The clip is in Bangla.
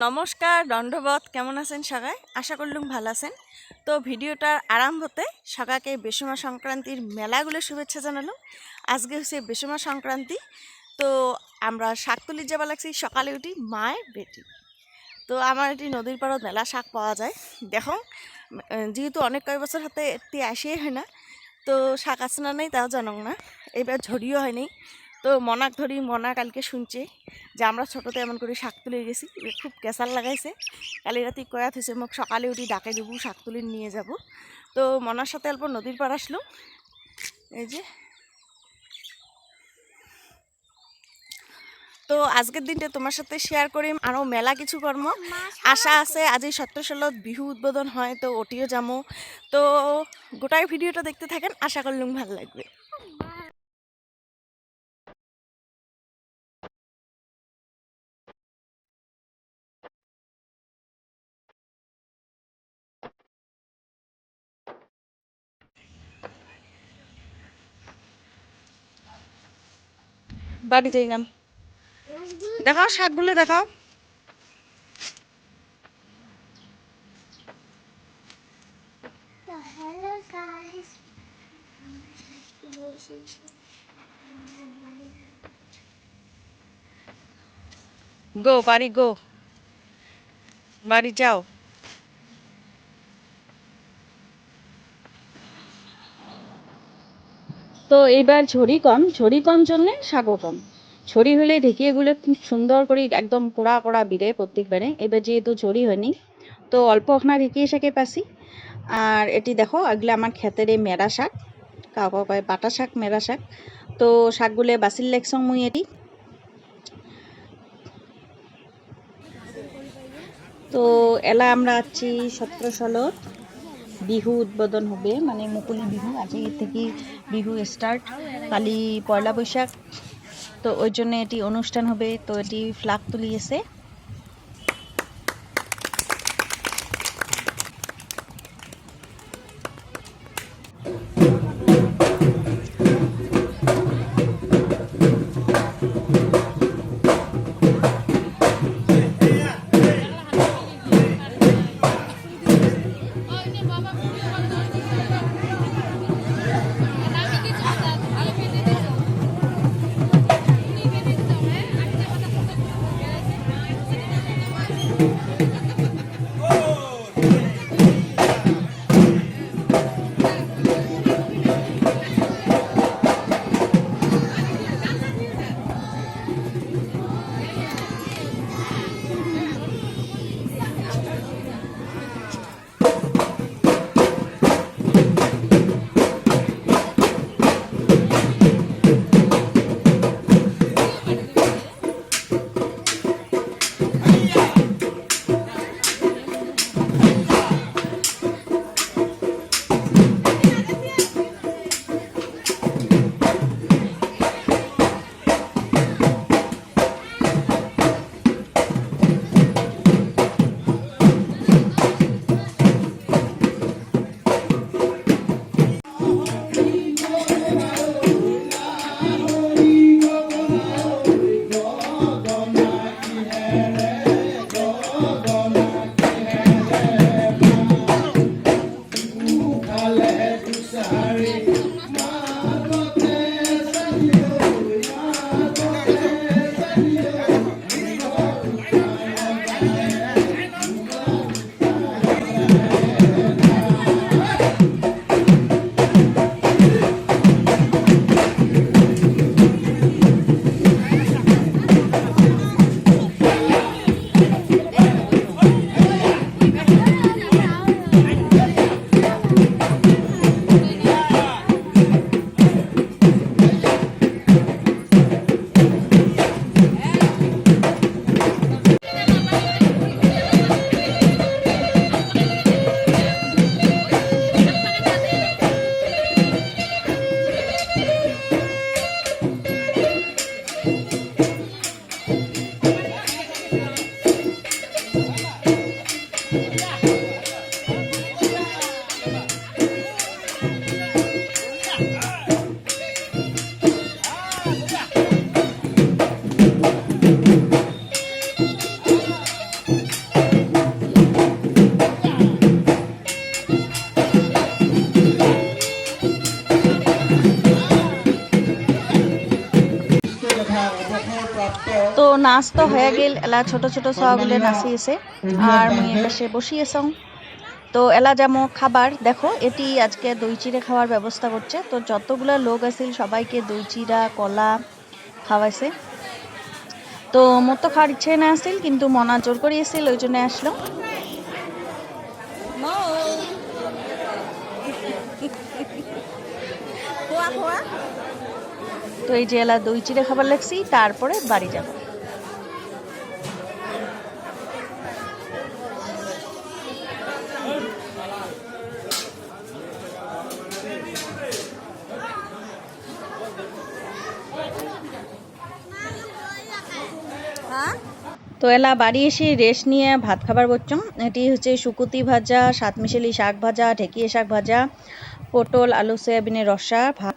নমস্কার দণ্ডবত কেমন আছেন সবাই? আশা করলুম ভালো আছেন। তো ভিডিওটার আরম্ভতে সবাইকে বেসুমা সংক্রান্তির মেলাগুলো শুভেচ্ছা জানালাম। আজকে হচ্ছে বেসুমা সংক্রান্তি। তো আমরা শাক তুলি যাবা লাগছি, সকালে উঠি মায়ের বেটি। তো আমার এটি নদীর পাড়ত মেলা শাক পাওয়া যায়। দেখো যেহেতু অনেক কয়েক বছর হাতে এটি আসিয়ে হয় না, তো শাক আছে না নেই তাও জানক না। এবার ঝরিও হয়নি। তো মনাক ধরি মনা কালকে শুনছে যে আমরা ছোটোতে এমন করে শাক তুলে গেছি খুব কেঁচাল লাগাইছে। কালি রাতি কয়াত হয়েছে মোক সকালে উঠি ডাকে দেবো, শাক তুলে নিয়ে যাব। তো মনার সাথে অল্প নদীর পার আসলো। এই যে। তো আজকের দিনটা তোমার সাথে শেয়ার করিম। আরও মেলা কিছু কর্ম। আশা আছে আজি সত্যশালত বিহু উদ্বোধন হয়, তো ওটিও যাব তো গোটাই ভিডিওটা দেখতে থাকেন। আশা করলুম ভালো লাগবে। বাড়ি যাই নাম দেখাও শাকগুলো দেখাও. গো বাড়ি গো বাড়ি যাও। তো এইবার ঝড়ি কম ঝড়ি কম জন্যে শাকও কম। ঝড়ি হলে ঢেকিয়েগুলো খুব সুন্দর করে একদম কোড়া কোড়া বিড়ে প্রত্যেকবারে। এবার যেহেতু ঝড়ি হয়নি, তো অল্প ওখানা ঢেকিয়ে শাকে পাসি। আর এটি দেখো, এগুলো আমার ক্ষেতের এই মেরা শাক কাউকে কয় বাটা শাক মেরা শাক। তো শাকগুলো বাসিল লেগসং মুই এটি। তো এলা আমরা আছি সতেরো সালত বিহু উদ্বোধন হবে মানে মুকুলি বিহু। আজকে থেকে বিহু স্টার্ট কালি পয়লা বৈশাখ। তো ওই জন্য এটি অনুষ্ঠান হবে। তো এটি ফ্লাগ তুলিয়েছে। काल है दुख सहारे নাচ তো হয়ে গেল। এলা ছোট ছোট সবগুলো নাচি আছে আর মুই পাশে বসি আছং। তো এলা যেমন খাবার। দেখো, এটি আজকে দই চিড়ে খাওয়ার ব্যবস্থা করছে। তো যতগুলো লোক আছিল, সবাইকে দই চিড়া, কলা খাওয়াইছে। তো মোর তো খাওয়ার ইচ্ছে না আছিল, কিন্তু মনা জোর করে এসেছিল ওই জন্য আসলো। তো এই যে এলা দই চিড়ে খাবার লাগছি, তারপরে বাড়ি যাব। তো এলা বাড়ি এসে রেস্ট নিয়ে ভাত খাবার বসছম এটি হচ্ছে শুকুতি ভাজা, সাতমিশালি শাক ভাজা, ঢেকিয়ে শাক ভাজা, পটল, আলু, সয়াবিনের রসা, ভাত